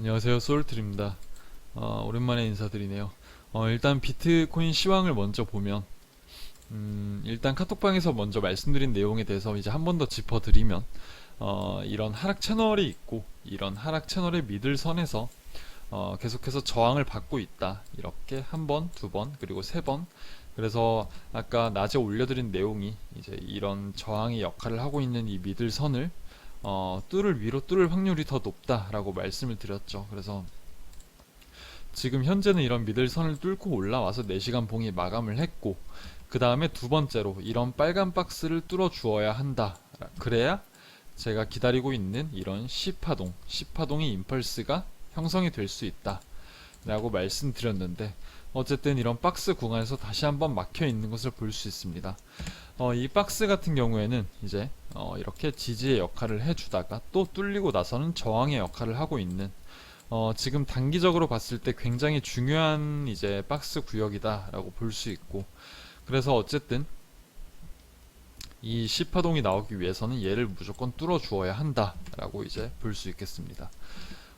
안녕하세요. 소울트입니다. 어, 오랜만에 인사드리네요. 어, 일단 비트코인 시황을 먼저 보면 음, 일단 카톡방에서 먼저 말씀드린 내용에 대해서 이제 한 번 더 짚어드리면 어, 이런 하락 채널이 있고 이런 하락 채널의 미들 선에서 어, 계속해서 저항을 받고 있다. 이렇게 한 번, 두 번, 그리고 세 번. 그래서 아까 낮에 올려드린 내용이 이제 이런 저항의 역할을 하고 있는 이 미들 선을 어, 뚫을 위로 뚫을 확률이 더 높다라고 말씀을 드렸죠. 그래서 지금 현재는 이런 미들선을 뚫고 올라와서 4시간 봉이 마감을 했고 그 다음에 두 번째로 이런 빨간 박스를 뚫어 주어야 한다. 그래야 제가 기다리고 있는 이런 10파동, 10파동의 임펄스가 형성이 될 수 있다. 라고 말씀드렸는데 어쨌든 이런 박스 구간에서 다시 한번 막혀 있는 것을 볼 수 있습니다. 어, 이 박스 같은 경우에는 이제 어, 이렇게 지지의 역할을 해주다가 또 뚫리고 나서는 저항의 역할을 하고 있는 어, 지금 단기적으로 봤을 때 굉장히 중요한 이제 박스 구역이다라고 볼 수 있고 그래서 어쨌든 이 10파동이 나오기 위해서는 얘를 무조건 뚫어 주어야 한다라고 이제 볼 수 있겠습니다.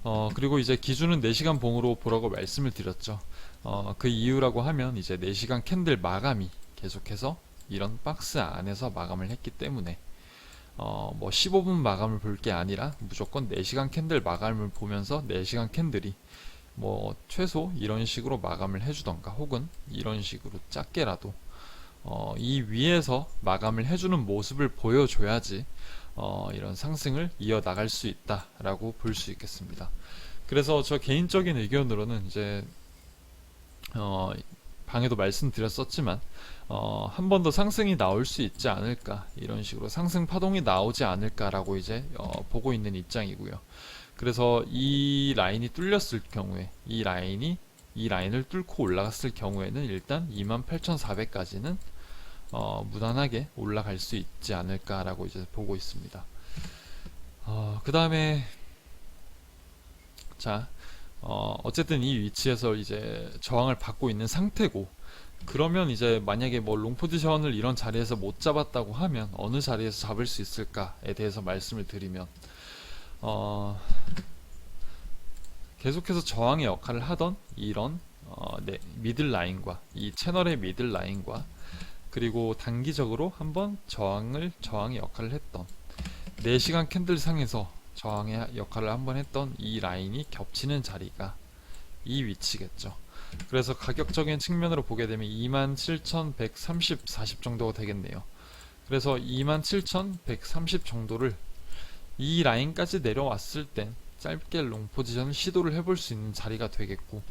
어, 그리고 이제 기준은 4시간 봉으로 보라고 말씀을 드렸죠. 어, 그 이유라고 하면 이제 4시간 캔들 마감이 계속해서 이런 박스 안에서 마감을 했기 때문에 어, 뭐 15분 마감을 볼 게 아니라 무조건 4시간 캔들 마감을 보면서 4시간 캔들이 뭐 최소 이런 식으로 마감을 해주던가 혹은 이런 식으로 작게라도 어, 이 위에서 마감을 해주는 모습을 보여줘야지 어, 이런 상승을 이어나갈 수 있다라고 볼 수 있겠습니다. 그래서 저 개인적인 의견으로는 이제 어, 방에도 말씀드렸었지만 어, 한 번 더 상승이 나올 수 있지 않을까 이런 식으로 상승 파동이 나오지 않을까라고 이제 어, 보고 있는 입장이고요. 그래서 이 라인이 뚫렸을 경우에 이 라인이 이 라인을 뚫고 올라갔을 경우에는 일단 28,400까지는 어, 무난하게 올라갈 수 있지 않을까라고 이제 보고 있습니다. 어, 그 다음에 자 어, 어쨌든 이 위치에서 이제 저항을 받고 있는 상태고 그러면 이제 만약에 뭐 롱 포지션을 이런 자리에서 못 잡았다고 하면 어느 자리에서 잡을 수 있을까에 대해서 말씀을 드리면 어, 계속해서 저항의 역할을 하던 이런 어, 네, 미들 라인과 이 채널의 미들 라인과 그리고 단기적으로 한번 저항을 저항의 역할을 했던 4시간 캔들 상에서 저항의 역할을 한번 했던 이 라인이 겹치는 자리가 이 위치겠죠. 그래서 가격적인 측면으로 보게 되면 27,130, 40 정도가 되겠네요. 그래서 27,130 정도를 이 라인까지 내려왔을 땐 짧게 롱 포지션을 시도를 해볼 수 있는 자리가 되겠고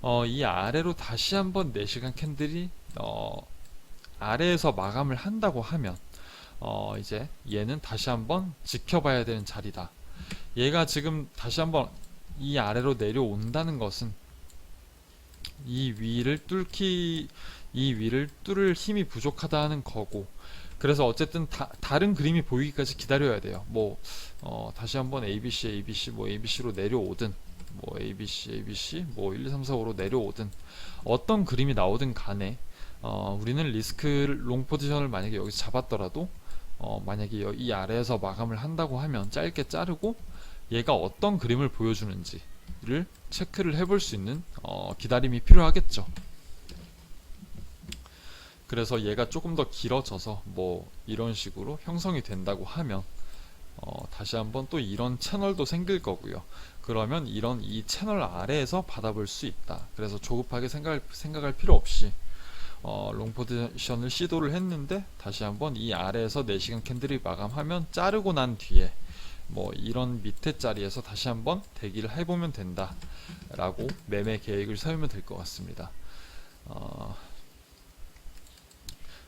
어, 이 아래로 다시 한번 4시간 캔들이 어, 아래에서 마감을 한다고 하면 어, 이제 얘는 다시 한번 지켜봐야 되는 자리다. 얘가 지금 다시 한번 이 아래로 내려온다는 것은 이 위를 뚫기 이 위를 뚫을 힘이 부족하다는 거고 그래서 어쨌든 다, 다른 그림이 보이기까지 기다려야 돼요. 뭐 어, 다시 한번 ABC, ABC, 뭐 ABC로 내려오든 뭐 ABC, ABC, 뭐 1, 2, 3, 4, 5로 내려오든 어떤 그림이 나오든 간에 어, 우리는 리스크 롱 포지션을 만약에 여기서 잡았더라도 어, 만약에 여- 이 아래에서 마감을 한다고 하면 짧게 자르고 얘가 어떤 그림을 보여주는지를 체크를 해볼 수 있는 어, 기다림이 필요하겠죠. 그래서 얘가 조금 더 길어져서 뭐 이런 식으로 형성이 된다고 하면 어, 다시 한번 또 이런 채널도 생길 거고요. 그러면 이런 이 채널 아래에서 받아볼 수 있다. 그래서 조급하게 생각, 생각할 필요 없이 어, 롱 포지션을 시도를 했는데 다시 한번 이 아래에서 4시간 캔들이 마감하면 자르고 난 뒤에 뭐 이런 밑에 자리에서 다시 한번 대기를 해보면 된다 라고 매매 계획을 세우면 될 것 같습니다. 어,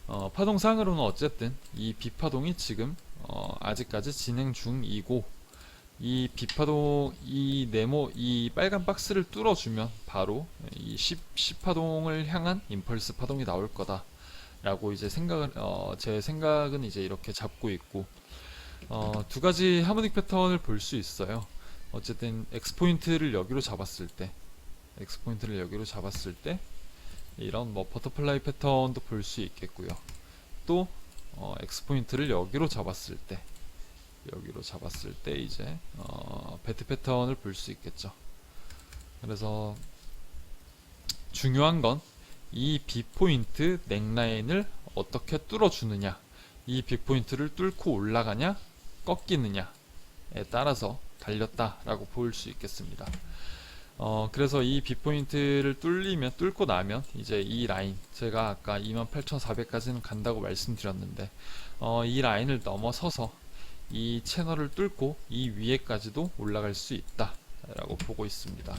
어, 파동상으로는 어쨌든 이 비파동이 지금 어, 아직까지 진행 중이고 이 비파동 이 네모 이 빨간 박스를 뚫어주면 바로 이 10, 10파동을 향한 임펄스 파동이 나올 거다 라고 이제 생각을 어, 제 생각은 이제 이렇게 잡고 있고 어, 두 가지 하모닉 패턴을 볼 수 있어요. 어쨌든 X 포인트를 여기로 잡았을 때 X 포인트를 여기로 잡았을 때 이런 뭐 버터플라이 패턴도 볼 수 있겠고요. 또 어, X 포인트를 여기로 잡았을 때 여기로 잡았을 때 이제 어, 배트 패턴을 볼 수 있겠죠. 그래서 중요한 건이 B포인트 넥라인을 어떻게 뚫어주느냐 이 B포인트를 뚫고 올라가냐 꺾이느냐에 따라서 달렸다라고 볼수 있겠습니다. 어, 그래서 이 B포인트를 뚫리면, 뚫고 나면, 이제 이 라인, 제가 아까 28,400까지는 간다고 말씀드렸는데, 어, 이 라인을 넘어서서 이 채널을 뚫고 이 위에까지도 올라갈 수 있다. 라고 보고 있습니다.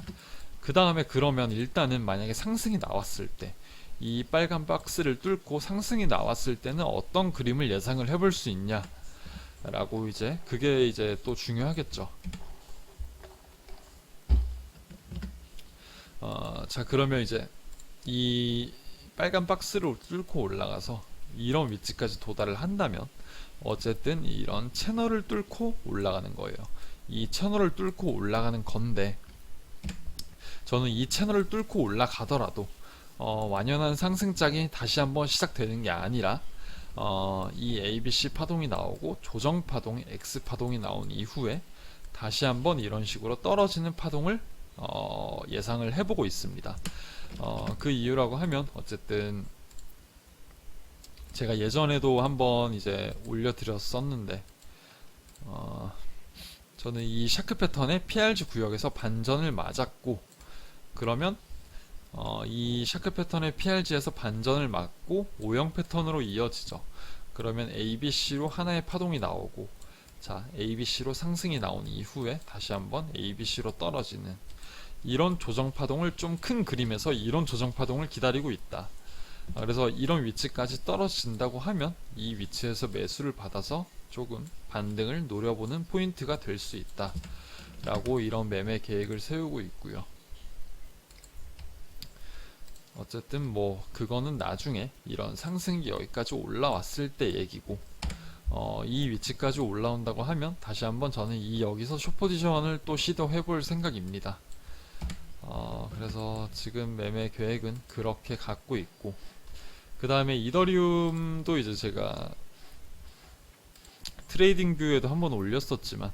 그 다음에 그러면 일단은 만약에 상승이 나왔을 때, 이 빨간 박스를 뚫고 상승이 나왔을 때는 어떤 그림을 예상을 해볼 수 있냐? 라고 이제, 그게 이제 또 중요하겠죠. 어, 자 그러면 이제 이 빨간 박스를 뚫고 올라가서 이런 위치까지 도달을 한다면 어쨌든 이런 채널을 뚫고 올라가는 거예요. 이 채널을 뚫고 올라가는 건데 저는 이 채널을 뚫고 올라가더라도 어, 완연한 상승장이 다시 한번 시작되는 게 아니라 어, 이 ABC 파동이 나오고 조정 파동, X 파동이 나온 이후에 다시 한번 이런 식으로 떨어지는 파동을 어, 예상을 해보고 있습니다. 어, 그 이유라고 하면 어쨌든 제가 예전에도 한번 이제 올려드렸었는데 어, 저는 이 샤크 패턴의 PRG 구역에서 반전을 맞았고 그러면 어, 이 샤크 패턴의 PRG에서 반전을 맞고 O형 패턴으로 이어지죠. 그러면 ABC로 하나의 파동이 나오고 자 ABC로 상승이 나온 이후에 다시 한번 ABC로 떨어지는 이런 조정 파동을 좀 큰 그림에서 이런 조정 파동을 기다리고 있다. 아, 그래서 이런 위치까지 떨어진다고 하면 이 위치에서 매수를 받아서 조금 반등을 노려보는 포인트가 될 수 있다. 라고 이런 매매 계획을 세우고 있고요. 어쨌든 뭐 그거는 나중에 이런 상승기 여기까지 올라왔을 때 얘기고 어, 이 위치까지 올라온다고 하면 다시 한번 저는 이 여기서 숏포지션을 또 시도해 볼 생각입니다. 어, 그래서 지금 매매 계획은 그렇게 갖고 있고 그 다음에 이더리움도 이제 제가 트레이딩 뷰에도 한번 올렸었지만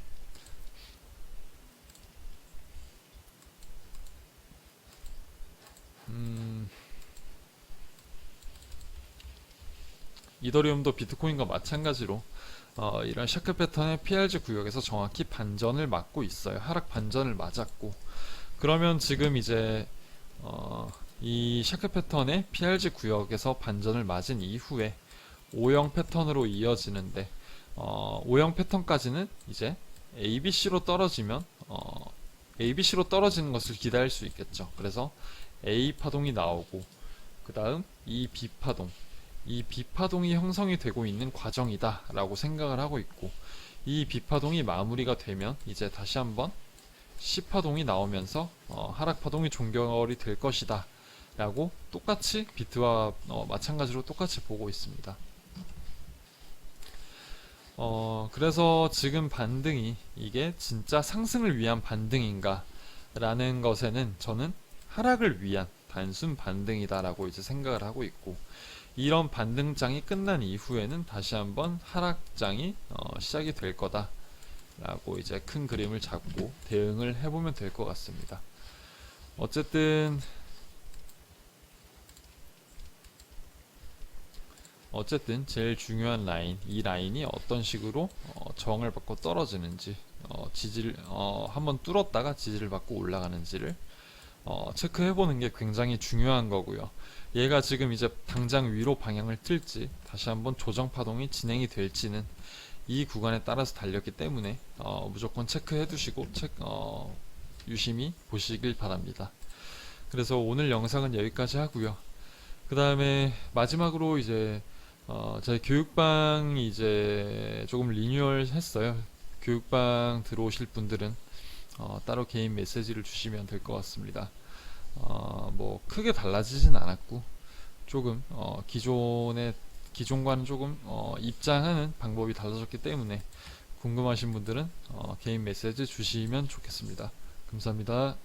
음, 이더리움도 비트코인과 마찬가지로 어, 이런 샤크 패턴의 PRG 구역에서 정확히 반전을 맞고 있어요. 하락 반전을 맞았고 그러면 지금 이제 어, 이 샤크 패턴의 PRG 구역에서 반전을 맞은 이후에 O형 패턴으로 이어지는데 어, O형 패턴까지는 이제 ABC로 떨어지면 어, ABC로 떨어지는 것을 기다릴 수 있겠죠. 그래서 A 파동이 나오고 그 다음 이 B 파동 이 B 파동이 형성이 되고 있는 과정이다 라고 생각을 하고 있고 이 B 파동이 마무리가 되면 이제 다시 한번 C 파동이 나오면서 어, 하락 파동이 종결이 될 것이다 라고 똑같이 비트와 어, 마찬가지로 똑같이 보고 있습니다. 어, 그래서 지금 반등이 이게 진짜 상승을 위한 반등인가 라는 것에는 저는 하락을 위한 단순 반등이다라고 이제 생각을 하고 있고 이런 반등장이 끝난 이후에는 다시 한번 하락장이 어, 시작이 될 거다 라고 이제 큰 그림을 잡고 대응을 해보면 될 것 같습니다. 어쨌든 어쨌든 제일 중요한 라인 이 라인이 어떤 식으로 어, 저항을 받고 떨어지는지 어, 지지를 어, 한번 뚫었다가 지지를 받고 올라가는지를 어, 체크해 보는 게 굉장히 중요한 거고요. 얘가 지금 이제 당장 위로 방향을 틀지 다시 한번 조정 파동이 진행이 될지는 이 구간에 따라서 달렸기 때문에 어, 무조건 체크해 두시고 체크, 어, 유심히 보시길 바랍니다. 그래서 오늘 영상은 여기까지 하고요. 그 다음에 마지막으로 이제 어, 저희 교육방이 이제 조금 리뉴얼 했어요. 교육방 들어오실 분들은 어, 따로 개인 메시지를 주시면 될 것 같습니다. 어, 뭐 크게 달라지진 않았고 조금 어, 기존의 기존과는 조금 어, 입장하는 방법이 달라졌기 때문에 궁금하신 분들은 어, 개인 메시지 주시면 좋겠습니다. 감사합니다.